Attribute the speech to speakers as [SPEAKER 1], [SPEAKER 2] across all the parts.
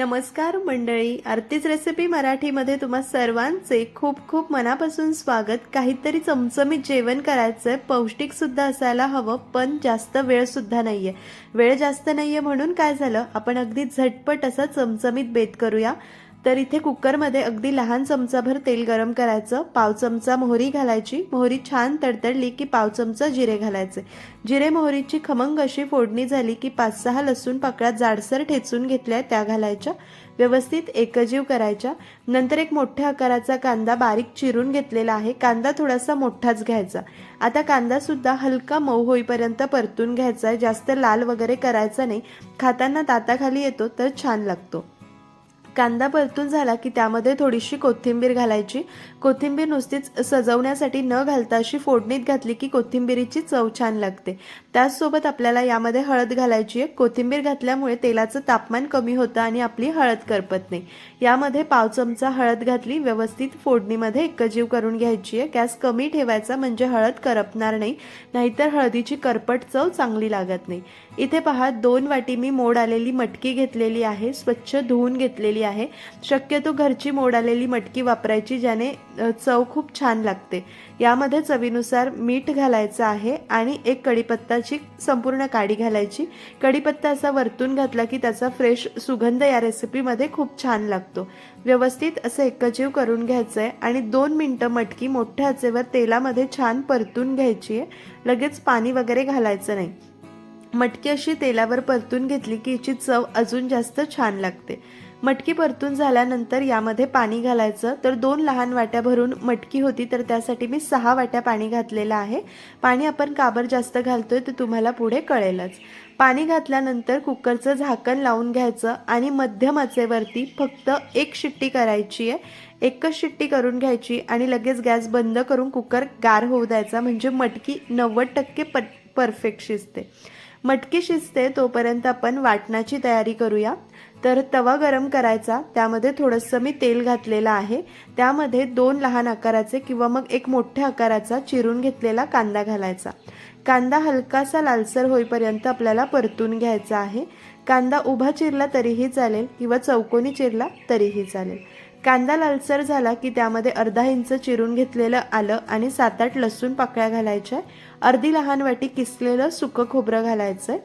[SPEAKER 1] नमस्कार मंडळी आरतीच रेसिपी मराठीमध्ये तुम्हा सर्वांचे खूप खूप मनापासून स्वागत. काहीतरी चमचमीत जेवण करायचं आहे पौष्टिकसुद्धा असायला हवं पण जास्त वेळसुद्धा नाही आहे वेळ जास्त नाही आहे म्हणून काय झालं? आपण अगदी झटपट असं चमचमीत बेत करूया. तर इथे कुकरमध्ये अगदी लहान चमचाभर तेल गरम करायचं पाव चमचा मोहरी घालायची. मोहरी छान तडतडली की पाव चमचा जिरे घालायचे. जिरे मोहरीची खमंग अशी फोडणी झाली की पाच सहा लसूण पाकळ्या जाडसर ठेचून घेतल्या त्या घालायच्या. व्यवस्थित एकजीव करायच्या. नंतर एक मोठ्या आकाराचा कांदा बारीक चिरून घेतलेला आहे. कांदा थोडासा मोठाच घ्यायचा. आता कांदा सुद्धा हलका मऊ होईपर्यंत परतून घ्यायचा आहे. जास्त लाल वगैरे करायचा नाही. खाताना ताताखाली येतो तर छान लागतो. कांदा परतून झाला की त्यामध्ये थोडीशी कोथिंबीर घालायची. कोथिंबीर नुसतीच सजवण्यासाठी न घालता अशी फोडणीत घातली की कोथिंबीरीची चव छान लागते. त्याचसोबत आपल्याला यामध्ये हळद घालायची आहे. कोथिंबीर घातल्यामुळे तेलाचं तापमान कमी होतं आणि आपली हळद करपत नाही. यामध्ये पाव चमचा हळद घातली व्यवस्थित फोडणीमध्ये एकजीव करून घ्यायची आहे. गॅस कमी ठेवायचा म्हणजे हळद करपणार नाही नाहीतर हळदीची करपट चव चांगली लागत नाही. इथे पहा दोन वाटी मी मोड आलेली मटकी घेतलेली आहे. स्वच्छ धुवून घेतलेली आहे. शक्यतो घरची मोड आलेली मटकी वापरायची ज्याने चव खूप छान लागते. यामध्ये चवीनुसार मीठ घालायचं आहे आणि एक कढीपत्ताची संपूर्ण काडी घालायची. कढीपत्ता असा वरतून घातला की त्याचा फ्रेश सुगंध या रेसिपीमध्ये खूप छान लागतो. व्यवस्थित असं एकजीव करून घ्यायचं आहे आणि दोन मिनटं मटकी मोठ्या आचेवर तेलामध्ये छान परतून घ्यायची आहे. लगेच पाणी वगैरे घालायचं नाही. मटकी अशी तेलावर परतून घेतली की हिची चव अजून जास्त छान लागते. मटकी परतून झाल्यानंतर यामध्ये पाणी घालायचं. तर दोन लहान वाट्या भरून मटकी होती तर त्यासाठी मी सहा वाट्या पाणी घातलेलं आहे. पाणी आपण काबर जास्त घालतोय ते तुम्हाला पुढे कळेलच. पाणी घातल्यानंतर कुकरचं झाकण लावून घ्यायचं आणि मध्यम आचेवरती फक्त एक शिट्टी करायची आहे. एकच शिट्टी करून घ्यायची आणि लगेच गॅस बंद करून कुकर गार होऊ द्यायचा. म्हणजे मटकी नव्वद टक्के प परफेक्ट शिजते. मटकी शिजते तोपर्यंत आपण वाटणाची तयारी करूया. तर तवा गरम करायचा. त्यामध्ये थोडंसं मी तेल घातलेलं आहे. त्यामध्ये दोन लहान आकाराचे किंवा मग एक मोठ्या आकाराचा चिरून घेतलेला कांदा घालायचा. कांदा हलकासा लालसर होईपर्यंत आपल्याला परतून घ्यायचा आहे. कांदा उभा चिरला तरीही चालेल किंवा चौकोनी चिरला तरीही चालेल. कांदा लालसर झाला की त्यामध्ये अर्धा इंच चिरून घेतलेलं आलं आणि सात आठ लसूण पाकळ्या घालायच्या. अर्धी लहान वाटी किसलेलं सुकं खोबरं घालायचं.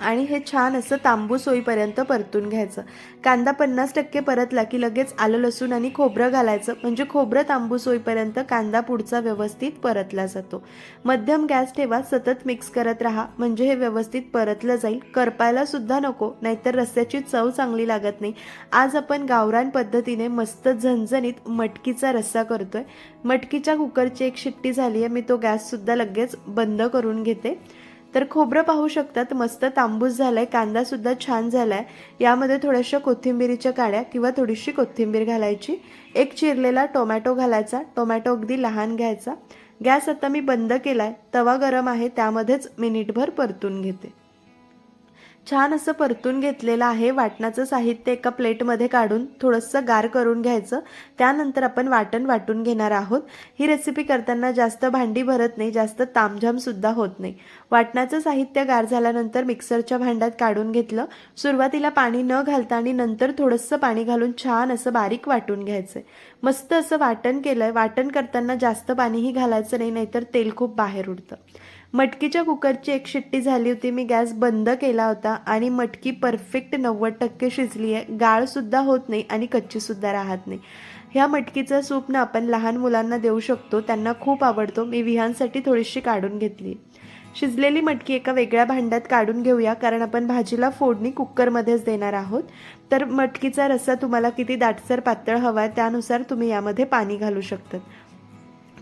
[SPEAKER 1] आणि हे छान असं तांबूस होईपर्यंत परतून घ्यायचं. कांदा पन्नास टक्के परतला की लगेच आलं लसूण आणि खोबरं घालायचं. म्हणजे खोबरं तांबूस होईपर्यंत कांदा पुढचा व्यवस्थित परतला जातो. मध्यम गॅस ठेवा सतत मिक्स करत राहा. म्हणजे हे व्यवस्थित परतलं जाईल. करपायला सुद्धा नको नाहीतर रस्स्याची चव चांगली लागत नाही. आज आपण गावरान पद्धतीने मस्त झणझणीत मटकीचा रस्सा करतोय. मटकीच्या कुकरची एक शिट्टी झाली आहे मी तो गॅससुद्धा लगेच बंद करून घेते. तर खोबरं पाहू शकतात. मस्त तांबूस झालाय कांदा सुद्धा छान झालाय. यामध्ये थोड्याशा कोथिंबिरीच्या काड्या किंवा थोडीशी कोथिंबीर घालायची. एक चिरलेला टोमॅटो घालायचा. टोमॅटो अगदी लहान घ्यायचा. गॅस आता मी बंद केलाय. तवा गरम आहे त्यामध्येच मिनिटभर परतून घेते. छान असं परतून घेतलेलं आहे. वाटणाचं साहित्य एका प्लेटमध्ये काढून थोडंसं गार करून घ्यायचं. त्यानंतर आपण वाटण वाटून घेणार आहोत. ही रेसिपी करताना जास्त भांडी भरत नाही जास्त तामझामसुद्धा होत नाही. वाटणाचं साहित्य गार झाल्यानंतर मिक्सरच्या भांड्यात काढून घेतलं. सुरुवातीला पाणी न घालता आणि नंतर थोडंसं पाणी घालून छान असं बारीक वाटून घ्यायचं मस्त असं वाटण केलंय. वाटण करताना जास्त पाणीही घालायचं नाही नाहीतर तेल खूप बाहेर उडतं. मटकीच्या कुकरची एक शिट्टी झाली होती. मी गॅस बंद केला होता आणि मटकी परफेक्ट नव्वद टक्के शिजली आहे. गाळसुद्धा होत नाही आणि कच्चीसुद्धा राहत नाही. ह्या मटकीचं सूप ना आपण लहान मुलांना देऊ शकतो. त्यांना खूप आवडतो. मी विहांसाठी थोडीशी काढून घेतली. शिजलेली मटकी एका वेगळ्या भांड्यात काढून घेऊया कारण आपण भाजीला फोडणी कुकरमध्येच देणार आहोत. तर मटकीचा रस्सा तुम्हाला किती दाटसर पातळ हवा आहे त्यानुसार तुम्ही यामध्ये पाणी घालू शकतात.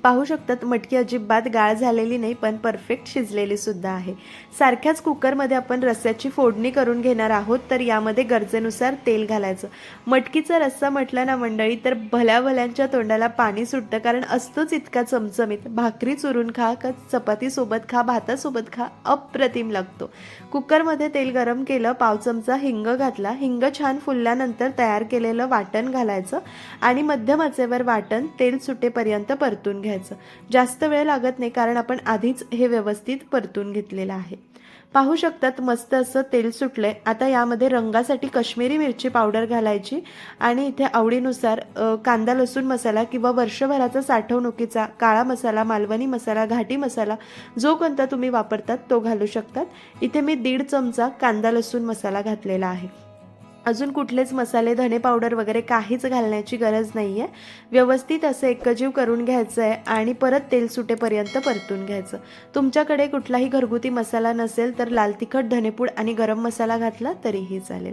[SPEAKER 1] पाहू शकतात मटकी अजिबात गाळ झालेली नाही पण परफेक्ट शिजलेली सुद्धा आहे. सारख्याच कुकरमध्ये आपण रस्स्याची फोडणी करून घेणार आहोत तर यामध्ये गरजेनुसार तेल घालायचं. मटकीचा रस्सा म्हटलं ना मंडळी तर भल्या भल्यांच्या तोंडाला पाणी सुटतं कारण असतोच इतका चमचमीत. भाकरी चुरून खा का चपातीसोबत खा भातासोबत खा अप्रतिम लागतो. कुकरमध्ये तेल गरम केलं पाव चमचा हिंग घातला. हिंग छान फुलल्यानंतर तयार केलेलं वाटण घालायचं आणि मध्यम आचेवर वाटण तेल सुटेपर्यंत परतून घ्यायचं. जास्त वेळ लागत नाही कारण आपण आधीच हे व्यवस्थित परतून घेतलेलं आहे. पाहू शकतात मस्त असं तेल सुटलंय. आता यामध्ये रंगासाठी काश्मीरी मिरची पावडर घालायची आणि इथे आवडीनुसार कांदा लसूण मसाला किंवा वर्षभराचा साठवणुकीचा काळा मसाला मालवणी मसाला घाटी मसाला जो कोणता तुम्ही वापरतात तो घालू शकतात. इथे मी दीड चमचा कांदा लसूण मसाला घातलेला आहे. अजून कुठलेच मसाले धणे पावडर वगैरे काहीच घालण्याची गरज नाही आहे व्यवस्थित असं एकजीव करून घ्यायचं आहे आणि परत तेल सुटेपर्यंत परतून घ्यायचं. तुमच्याकडे कुठलाही घरगुती मसाला नसेल तर लाल तिखट धनेपूड आणि गरम मसाला घातला तरीही चालेल.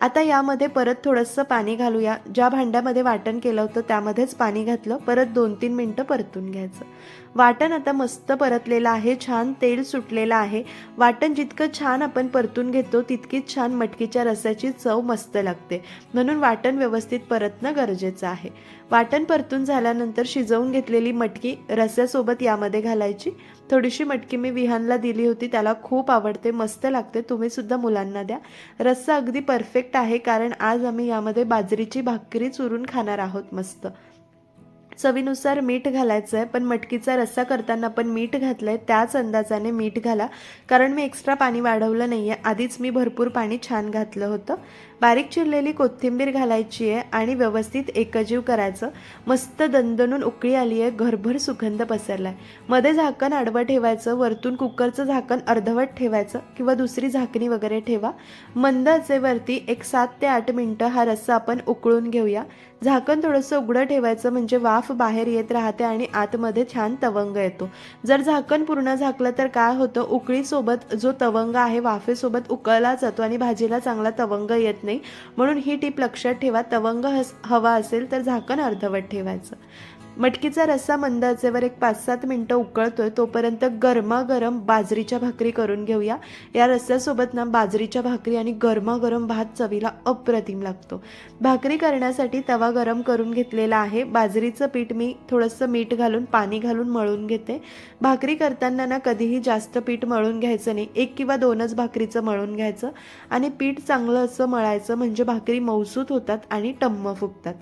[SPEAKER 1] आता यामध्ये परत थोडंसं पाणी घालूया. ज्या भांड्यामध्ये वाटण केलं होतं त्यामध्येच पाणी घातलं. परत दोन तीन मिनटं परतून घ्यायचं. वाटण आता मस्त परतलेलं आहे. छान तेल सुटलेलं आहे. वाटण जितकं छान आपण परतून घेतो तितकीच छान मटकीच्या रस्याची चव मस्त लागते. म्हणून वाटण व्यवस्थित परतणं गरजेचं आहे. वाटण परतून झाल्यानंतर शिजवून घेतलेली मटकी रस्यासोबत यामध्ये घालायची. थोडीशी मटकी मी विहानला दिली होती त्याला खूप आवडते मस्त लागते तुम्ही सुद्धा मुलांना द्या. रस्सा अगदी परफेक्ट आहे कारण आज आम्ही यामध्ये बाजरीची भाकरी चुरून खाणार आहोत मस्त. चवीनुसार मीठ घालायचं आहे पण मटकीचा रस्सा करताना पण मीठ घातलं आहे त्याच अंदाजाने मीठ घाला. कारण मी एक्स्ट्रा पाणी वाढवलं नाही आहे आधीच मी भरपूर पाणी छान घातलं होतं. बारीक चिरलेली कोथिंबीर घालायची आहे आणि व्यवस्थित एकजीव करायचं. मस्त दणदणून उकळी आली आहे. घरभर सुगंध पसरला आहे मध्ये झाकण आडवं ठेवायचं. वरतून कुकरचं झाकण अर्धवट ठेवायचं. किंवा दुसरी झाकणी वगैरे ठेवा. मंद आचेवरती एक सात ते आठ मिनटं हा रस्सा आपण उकळून घेऊया. झाकण थोडंसं उघडं ठेवायचं म्हणजे वाफ बाहेर येत राहते आणि आतमध्ये छान तवंग येतो. जर झाकण पूर्ण झाकलं तर काय होतं? उकळीसोबत जो तवंग आहे वाफेसोबत उकळला जातो आणि भाजीला चांगला तवंग येत नाही. म्हणून ही टीप लक्षात ठेवा. तवंग हस हवा असेल तर झाकण अर्धवट ठेवायचं. मटकीचा रस्सा मंद आचेवर एक पाच सात मिनटं उकळतोय तोपर्यंत गरमागरम बाजरीच्या भाकरी करून घेऊया. या रस्स्यासोबत ना बाजरीच्या भाकरी आणि गरमागरम भात चवीला अप्रतिम लागतो. भाकरी करण्यासाठी तवा गरम करून घेतलेला आहे. बाजरीचं पीठ मी थोडंसं मीठ घालून पाणी घालून मळून घेते. भाकरी करताना ना कधीही जास्त पीठ मळून घ्यायचं नाही. एक किंवा दोनच भाकरीचं मळून घ्यायचं. आणि पीठ चांगलं असं मळायचं म्हणजे भाकरी मौसूत होतात आणि टम्म फुगतात.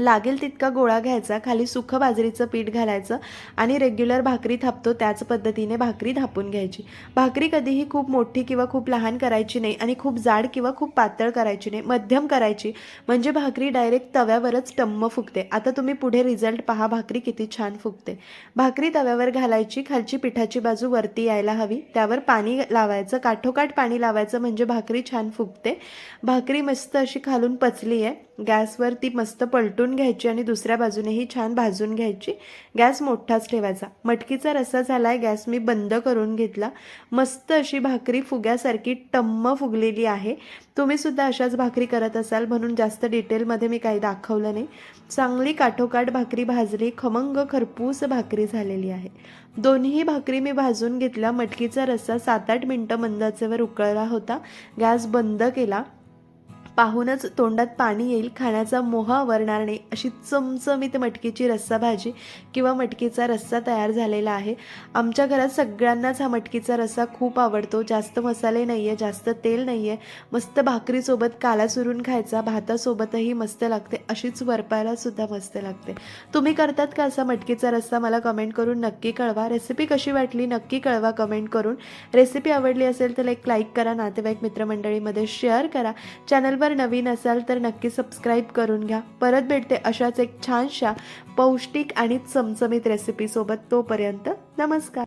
[SPEAKER 1] लागेल तितका गोळा घ्यायचा खाली सुखं बाजरीचं पीठ घालायचं आणि रेग्युलर भाकरी थापतो त्याच पद्धतीने भाकरी थापून घ्यायची. भाकरी कधीही खूप मोठी किंवा खूप लहान करायची नाही आणि खूप जाड किंवा खूप पातळ करायची नाही मध्यम करायची. म्हणजे भाकरी डायरेक्ट तव्यावरच टम्म फुगते. आता तुम्ही पुढे रिझल्ट पहा भाकरी किती छान फुगते. भाकरी तव्यावर घालायची खालची पिठाची बाजू वरती यायला हवी. त्यावर पाणी लावायचं काठोकाठ पाणी लावायचं म्हणजे भाकरी छान फुगते. भाकरी मस्त अशी खालून पचली आहे गॅसवर ती मस्त पलटून घ्यायची आणि दुसऱ्या बाजूनेही छान भाजून घ्यायची. गॅस मोठाच ठेवायचा. मटकीचा रस्सा झालाय गॅस मी बंद करून घेतला. मस्त अशी भाकरी फुग्यासारखी टम्म फुगलेली आहे. तुम्ही सुद्धा अशाच भाकरी करत असाल म्हणून जास्त डिटेलमध्ये मी काही दाखवलं नाही. चांगली काठोकाठ भाकरी भाजली खमंग खरपूस भाकरी झालेली आहे. दोन्ही भाकरी मी भाजून घेतल्या. मटकीचा रस्सा सात आठ मिनटं मंदाचेवर उकळला होता. गॅस बंद केला. पाहूनच तोंडात पाणी येईल खाण्याचा मोह आवरणार नाही. अशी चमचमीत मटकीची रस्सा भाजी किंवा मटकीचा रस्सा तयार झालेला आहे. आमच्या घरात सगळ्यांनाच हा मटकीचा रस्सा खूप आवडतो. जास्त मसाले नाही आहे जास्त तेल नाही आहे मस्त भाकरीसोबत काला चुरून खायचा भातासोबतही मस्त लागते. अशीच वरपायला सुद्धा मस्त लागते. तुम्ही करतात का असा मटकीचा रस्सा? मला कमेंट करून नक्की कळवा. रेसिपी कशी वाटली नक्की कळवा कमेंट करून. रेसिपी आवडली असेल तर एक लाईक करा नातेवाईक मित्रमंडळीमध्ये शेअर करा. चॅनलवर चॅनलवर नवीन असाल तर नक्की सबस्क्राईब करून घ्या. परत भेटते अशाच एक छानशा पौष्टिक आणि चमचमीत रेसिपीसोबत तोपर्यंत नमस्कार.